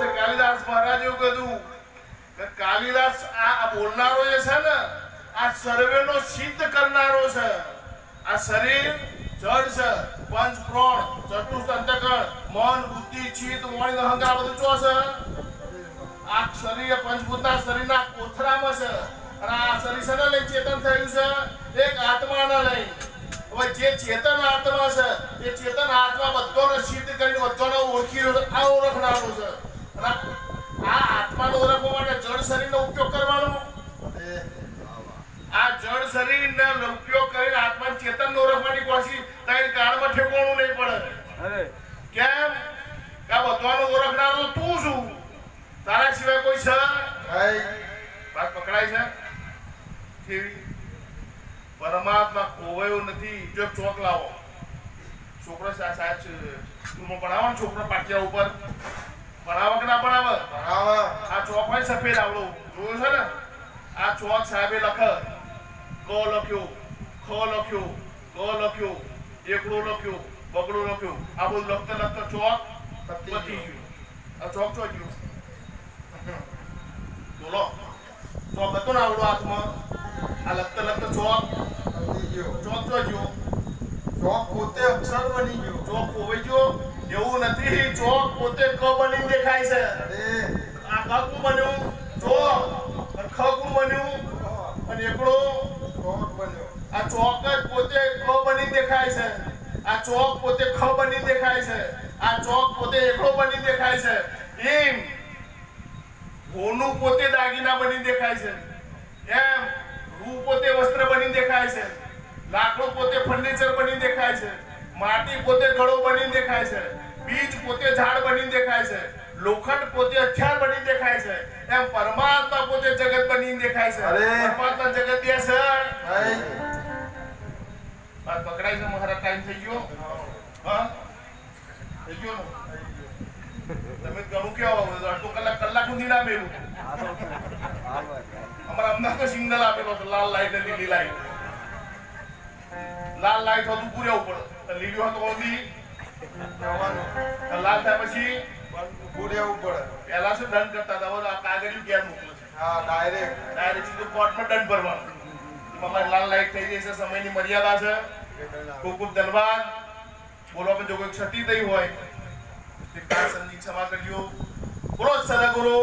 પાસે કાલિદાસ મહારાજ એવું કીધું કે કાલિદાસ આ બોલનારો જે છે ને, આ સર્વેનો સિદ્ધ કરનારો છે. આ શરીર જળ છે, પંચ પ્રોણ, ચતુર્થ અંતકણ મન, બુદ્ધિ, ચિત્ત, વાણી, અહંકાર બધું ચો છે? આ શરીર પંચભૂતના શરીરના કોથરામાં છે. અને આ શરીર છે ને ચેતન થયું છે? એક આત્મા આત્માના લઈ હવે જે ચેતન આત્મા છે, એ ચેતન આત્મા બધો બધોને સિદ્ધ કરીને બધોને ઓળખી આ ઓળખનારો છે. આ આત્માને ઓળખવા માટે જળ શરીરનો ઉપયોગ કરવાનો. આ જળ શરીરનો ઉપયોગ કરીને આત્મા ચેતન ઓળખવાની કોશિશ તારી કાળમાં ઠેકવાનું નહીં પડે. કેમ? કે આ બધાનો ઓળખનારો તું છું. તારા સિવાય કોઈ છે? વાત પકડાય છે? પરમાત્મા ખોવાયો નથી. જો ચોક લાવો. છોકરો સાહેબ સ્કૂલમાં ભણાવો છોકરો પાટિયા ઉપર. ભણાવો કે ના ભણાવે? આ ચોક હોય સફેદ આવડો. જોયું છે ને? આ ચોક સાહેબે લખ. ક લખ્યો ખ લખ્યો ગ લખ્યો એકડું લખ્યો બગડો લખ્યો. આ બધું લખતા લખતા ચોક પતી ગયું. આ ચોક ચોક ગયું. બોલો. ચોક હતો ને આવડો હાથમાં? આ લખતા લખતા ચોક ચોક ચો ગયો. પોતે અક્ષર બની ગયો. ચોક ખોવાઈ ગયો. એવું નથી. ચોક પોતે ક બની દેખાય છે. આ ક બન્યું, ચોક અને બન્યું, અને એકડો ચોક બન્યો આ ચોક જ પોતે ક બની દેખાય છે. આ ચોક પોતે ખ બની દેખાય છે. આ ચોક પોતે એકડો બની દેખાય છે. એમ હોનું પોતે દાગીના બની દેખાય છે. એમ રૂ પોતે વસ્ત્ર બની દેખાય છે. લાકડું પોતે ફર્નિચર બની દેખાય છે. માટી પોતે કળો બની દેખાય છે બીજ પોતે ઝાડ બની દેખાય છે લોખંડ પોતે હથિયાર બની દેખાય છે એમ પરમાત્મા પોતે જગત બની દેખાય છે. પરમાત્મા જગત છે. વાત પકડાય છે મારા ટાઈમ થઈ ગયો. હા? થઈ ગયો ને? તમે ઘણું કેવો અડધો કલાક કલાક સુધી ના મેલું અમારા અમદાવાદ તો સિગ્નલ આપેલો લાલ લાઈટ લીલી લાઈટ લાલ લાઈટ હતું પૂરે ઉપર તો લીલી હતું ઓલી. કલાક થાય પછી પૂરેવું પડે પહેલા શું દંડ કરતા હતા? હવે આ કાગળિયું ઘેર મોકલે છે. હા ડાયરેક્ટ ડાયરેક્ટ સીધું કોર્ટમાં દંડ ભરવાનો. એમાં મારી લાલ લાઈટ થઈ છે સમયની મર્યાદા છે. ખૂબ ખૂબ ધન્યવાદ બોલો કે જો કોઈ ક્ષતિ થઈ હોય તે કાર સંધિ ક્ષમા કરજો. બોલો સદગુરુ